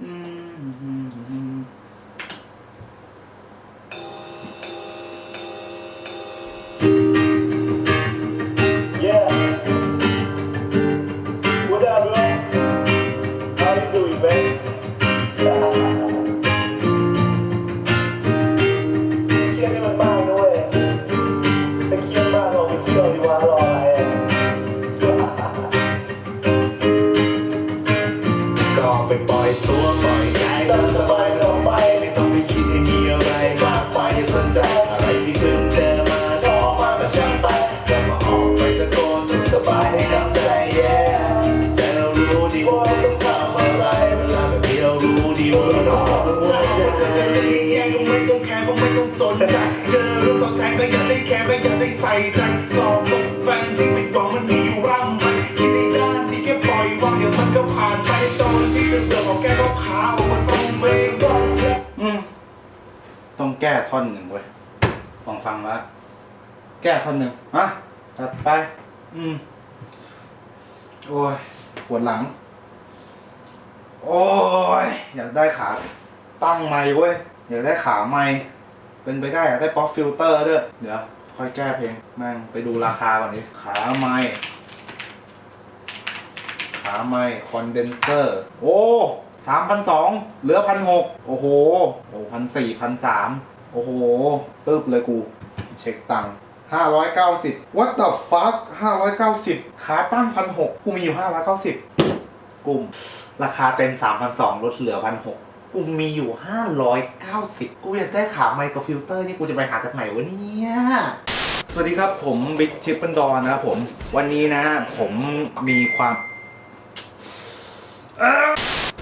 อื องแกก็ขาวมันต้องไม่ต้องอืมต้องแก้ท่อนหนึ่งเว้ยฟังฟังแล้วแก้ท่อนหนึ่งอะจัดไป อืม โอ้ย ปวดหลัง โอ้ย อยากได้ขาตั้งไม้เว้ย อยากได้ขาไม้เป็นไปได้อยากได้ป๊อปฟิลเตอร์ด้วย เดี๋ยว ค่อยแก้เพลงแม่งไปดูราคาก่อนดิขาไม้ขาไม้คอนเดนเซอร์ โอ้ สามพันสองเหลือพันหกโอ้โหโอ้พันสี่พันสามโอ้โหตึ๊บเลยกู เช็คตังห้าร้อยเก้าสิบ what the fuck ห้าร้อยเก้าสิบขาตั้งพันหกกูมีอยู่ห้าร้อยเก้าสิบกลุ่ม ราคาเต็มสามพันสองลดเหลือพันหกกูมีอยู่ห้าร้อยเก้าสิบกูอยากได้ขาไมค์กับฟิลเตอร์นี่กูจะไปหาจากไหนวะเนี่ย สวัสดีครับผมบิ๊กทิปเปิลดอนนะครับผม วันนี้นะผมมีความ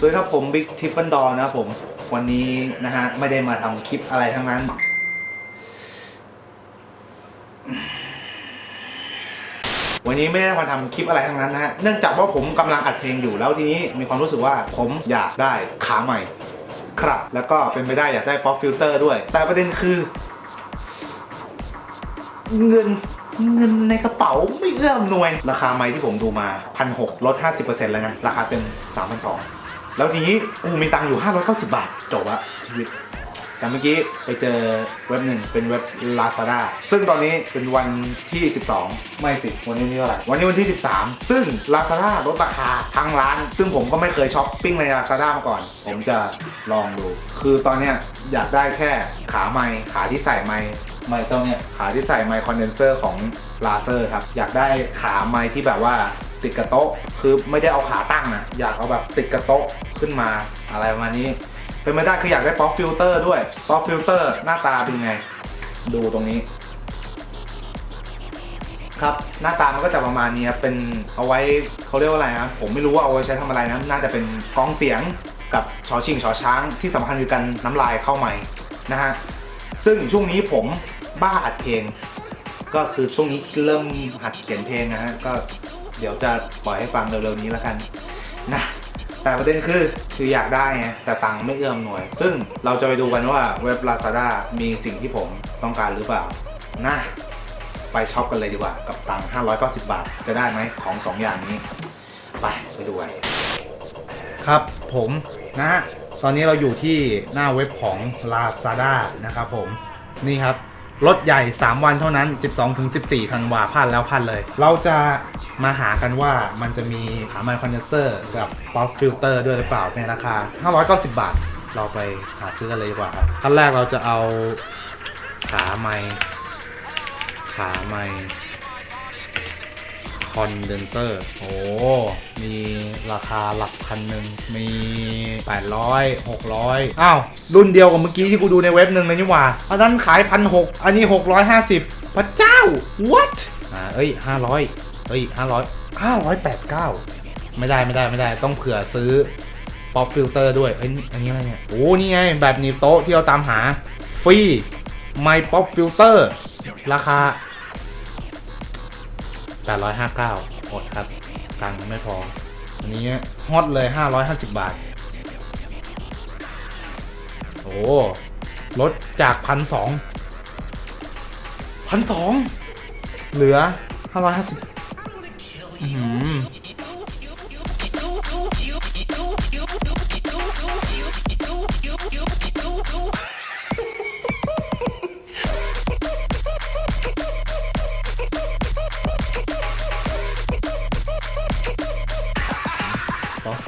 วัสดีครับผมบิ๊กทิปเปิลดอนะครับผม วันนี้นะฮะ ไม่ได้มาทำคลิปอะไรทั้งนั้น วันนี้ไม่ได้มาทำคลิปอะไรทั้งนั้นนะฮะ เนื่องจากว่าผมกำลังอัดเพลงอยู่แล้วทีนี้มีความรู้สึกว่าผมอยากได้ขาใหม่ ครับ แล้วก็เป็นไปได้อยากได้ป๊อปฟิลเตอร์ด้วย แต่ประเด็นคือ เงินเงินในกระเป๋าไม่เอื้ออำนวย ราคาไม้ที่ผมดูมาพันหลด 50%แล้วนะ ราคาเต็ม3,200 แล้วทีนี้กูมีตังค์อยู่ 590 บาท จบละชีวิต แต่เมื่อกี้ไปเจอเว็บหนึ่งเป็นเว็บ Lazada ซึ่งตอนนี้เป็นวันที่ 12 ไม่สิ วันนี้วันที่เท่าไหร่ วันนี้วันที่ 13 ซึ่ง Lazada ลดราคาทางร้าน ซึ่งผมก็ไม่เคยช้อปปิ้งใน Lazada มาก่อน ผมจะลองดู คือตอนเนี้ยอยากได้แค่ขาไม้ขาที่ใส่ไม้ไม้ตรงเนี้ยขาที่ใส่ไมค์คอนเดนเซอร์ของลาเซอร์ครับ อยากได้ขาไม้ที่แบบว่าติดกับโต๊ะ คือไม่ได้เอาขาตั้งนะ อยากเอาแบบติดกับโต๊ะ ขึ้นมาอะไรประมาณนี้ เป็นไม่ได้คืออยากได้ป๊อปฟิลเตอร์ด้วยป๊อปฟิลเตอร์หน้าตาเป็นไง ดูตรงนี้ ครับหน้าตามันก็จะประมาณนี้ครับเป็นเอาไว้เขาเรียกว่าอะไรนะผมไม่รู้ว่าเอาไว้ใช้ทำอะไรนะน่าจะเป็นกล้องเสียงกับชอชิงชอช้างที่สำคัญคือกันน้ำลายเข้าใหม่นะฮะซึ่งช่วงนี้ผมบ้าอัดเพลง ก็คือช่วงนี้เริ่มหัดเขียนเพลงนะฮะก็เดี๋ยวจะปล่อยให้ฟังเร็วๆนี้แล้วกันนะ แต่ประเด็นคือคืออยากได้ไงแต่ตังค์ไม่เอื้อมหน่วย ซึ่งเราจะไปดูกันว่าเว็บ Lazada มีสิ่งที่ผมต้องการหรือเปล่านะไปช็อปกันเลยดีกว่ากับตังค์590 บาท จะได้ไหมของ 2 อย่างนี้ ไปไปดูกันครับผมนะตอนนี้เราอยู่ที่หน้าเว็บของ Lazada นะครับผมนี่ครับ ลดใหญ่ 3 วันเท่านั้น 12-14ธันวาพันแล้วพันเลย เราจะมาหากันว่ามันจะมีขาไมค์คอนเดนเซอร์กับป๊อปฟิลเตอร์ด้วยหรือเปล่าในราคา 590 บาท เราไปหาซื้อกันเลยดีกว่าครับขั้นแรกเราจะเอาขาไมค์ขาไมค์ คอนเดนเซอร์โอ้ มีราคาหลักพันหนึ่ง มี 800 600 อ้าว รุ่นเดียวกับเมื่อกี้ที่กูดูในเว็บหนึ่งเลยนี่หว่า อันนั้นขายพันหกอันนี้ 650 พระเจ้า what อ่าเอ้ย 500 เอ้ย 500 589 ไม่ได้ไม่ได้ไม่ได้ต้องเผื่อซื้อป๊อปฟิลเตอร์ด้วยเอ้ยอันนี้อะไรเนี่ย โอ้ นี่ไง แบบหนีบโต๊ะที่เราตามหา ฟรีไมค์ป๊อปฟิลเตอร์ราคา 859หมดครับตังค์ไม่พอ อันนี้ฮอตเลย 550 บาท โอ้ลดจากพันสองพันสองเหลือ 550อื้อ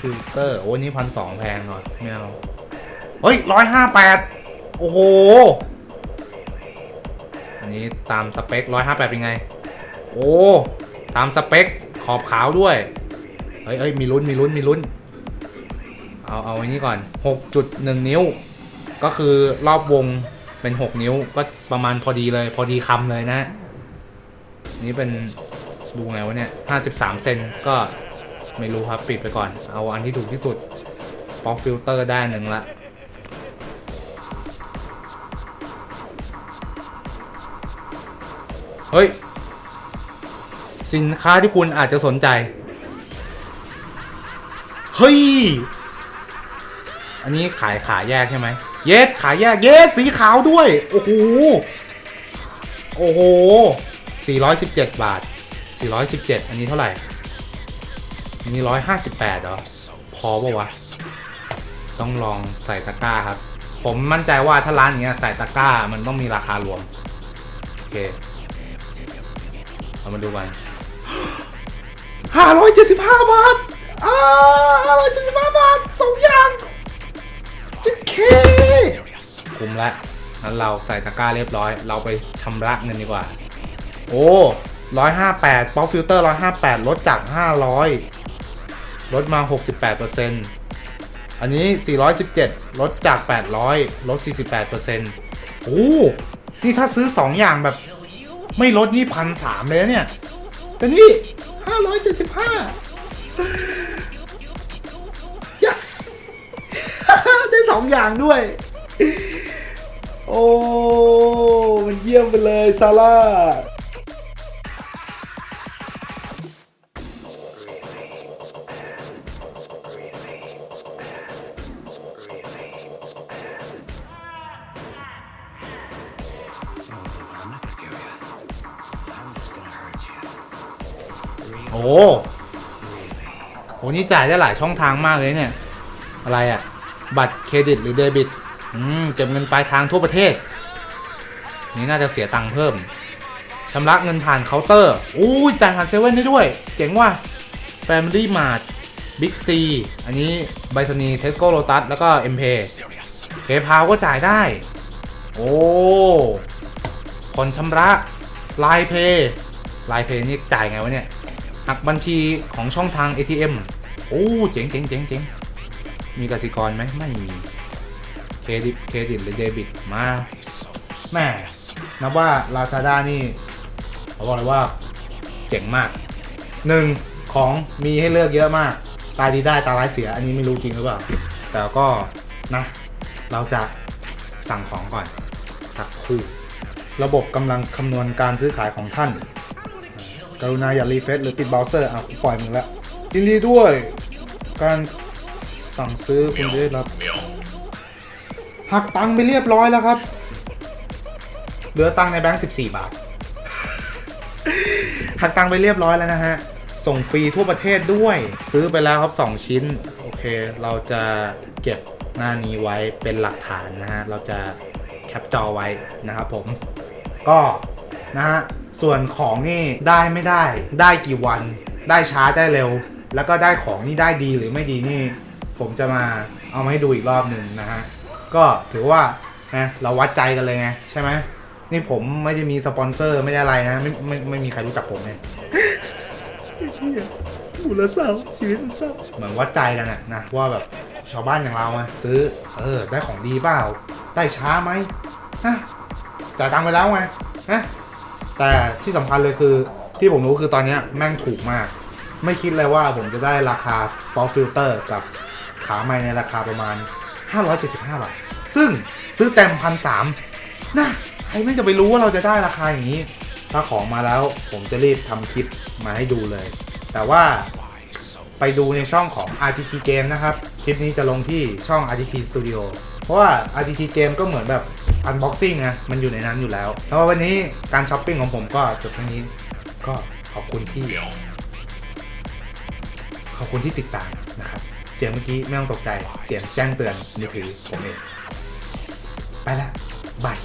ฟิลเตอร์โอ้นี่พันสองแพงหน่อยไม่เอาเฮ้ยร้อยห้าแปดโอ้โห อันนี้ตามสเปคร้อยห้าแปดเป็นไง โอ้ ตามสเปคขอบขาวด้วย เฮ้ยเอ้ยมีลุ้นมีลุ้นมีลุ้น เอาเอาอันนี้ก่อน 6.1 นิ้ว ก็คือรอบวงเป็น 6 นิ้วก็ประมาณพอดีเลยพอดีคำเลยนะ นี่เป็นดูไงวะเนี่ย 53 เซนก็ ไม่รู้ครับ ปิดไปก่อน เอาอันที่ถูกที่สุดป๊อปฟิลเตอร์ได้หนึ่งละเฮ้ย สินค้าที่คุณอาจจะสนใจ เฮ้ย อันนี้ขายขายแยกใช่ไหม เยสขายแยก เยสสีขาวด้วย โอ้โห โอ้โห 417 บาท 417 อันนี้เท่าไหร่ อันนี้158เหรอ พอปะวะ ต้องลองใส่ตะกร้าครับ ผมมั่นใจว่าถ้าร้านอย่างเงี้ยใส่ตะกร้ามันต้องมีราคารวม โอเค เรามาดูกันห้าร้อยเจ็ดสิบห้าบาทอ่าห้าร้อยเจ็ดสิบห้าบาทสองอย่างเจ็ดเคคุ้มละงั้นเราใส่ตะกร้าเรียบร้อย เราไปชำระเงินดีกว่า โอ้ร้อยห้าแปดป๊อปฟิลเตอร์ร้อยห้าแปดลดจากห้าร้อย ลดมาหกสิบแปดเปอร์เซ็นต์อันนี้สี่ร้อยสิบเจ็ดลดจากแปดร้อยลดสี่สิบแปดเปอร์เซ็นต์โอ้ นี่ถ้าซื้อสองอย่างแบบ ไม่ลดนี่พันสามเลยเนี่ย แต่นี่ห้าร้อยเจ็ดสิบห้า yes ได้สองอย่างด้วย โอ้ มันเยี่ยมไปเลย ซาร่า โอ้โหนี่จ่ายได้หลายช่องทางมากเลยเนี่ย อะไรอะ่ะ บัตรเครดิตหรือเดบิต อืม เก็บเงินปลายทางทั่วประเทศ นี่น่าจะเสียตังค์เพิ่มชำระเงินผ่านเคาน์เตอร์ อู้จ่ายผ่านเซเว่นได้ด้วย เจ๋งว่ะ Family Mart Big C อันนี้ไบซนีเทสโก้โ t ตัสแล้วก็ m p a y เพย์พาก็จ่ายได้ โอ้ผ่อนชำระไลน์เพย์ไลน์เพย์นี่จ่ายไงวะเนี่ย หักบัญชีของช่องทาง ATM โอ้เจ๋งเจ๋งเจ๋งเจ๋งมีกสิกรไหมไม่มีเครดิตเครดิตหรือเดบิตมาแม่นับว่า Lazada นี่เขาบอกเลยว่าเจ๋งมากหนึ่งของมีให้เลือกเยอะมาก ตายดีได้ตาร้ายเสีย อันนี้ไม่รู้จริงหรือเปล่า แต่ก็นะ เราจะสั่งของก่อนสักคู่ ระบบกำลังคำนวณการซื้อขายของท่าน กรุณาอย่ารีเฟซหรือปิดเบราว์เซอร์อะปล่อยมึงแล้วยินดีด้วย การสั่งซื้อคุณได้รับหักตังค์ไปเรียบร้อยแล้วครับ เหลือตังค์ในแบงค์14 บาท หักตังค์ไปเรียบร้อยแล้วนะฮะ ส่งฟรีทั่วประเทศด้วย ซื้อไปแล้วครับ 2 ชิ้น โอเค เราจะเก็บหน้านี้ไว้เป็นหลักฐานนะฮะ เราจะแคปจอไว้นะครับผม ก็นะฮะ ส่วนของนี่ได้ไม่ได้ ได้กี่วัน ได้ช้าได้เร็ว แล้วก็ได้ของนี่ได้ดีหรือไม่ดีนี่ ผมจะมาเอามาให้ดูอีกรอบหนึ่งนะฮะ ก็ถือว่านะเราวัดใจกันเลยไงใช่ไหมนี่ผมไม่ได้มีสปอนเซอร์ไม่ได้อะไรนะไม่ไม่ไม่มีใครรู้จักผมเลยหูละเศร้าชีวิตเศร้าเหมือนวัดใจกันอะนะว่าแบบชาวบ้านอย่างเราอะซื้อเออได้ของดีเปล่า ได้ช้าไหมฮะจ่ายตังค์ไปแล้วไงนะ แต่ที่สำคัญเลยคือที่ผมรู้คือตอนนี้แม่งถูกมาก ไม่คิดเลยว่าผมจะได้ราคาฟอลฟิลเตอร์กับขาไม้ในราคาประมาณ 575 บาท ซึ่งซื้อเต็มพันสามนะใครไม่จะไปรู้ว่าเราจะได้ราคาอย่างนี้ ถ้าของมาแล้วผมจะรีบทำคลิปมาให้ดูเลย แต่ว่าไปดูในช่องของ RTT Game นะครับ คลิปนี้จะลงที่ช่อง RTT Studio เพราะว่า RTT เกมก็เหมือนแบบอันบ็อกซิ่งนะมันอยู่ในนั้นอยู่แล้วแล้ววันนี้การช้อปปิ้งของผมก็จบแค่นี้ก็ขอบคุณที่ขอบคุณที่ติดตามนะครับ เสียงเมื่อกี้ไม่ต้องตกใจ เสียงแจ้งเตือนมือถือผมเอง ไปละบาย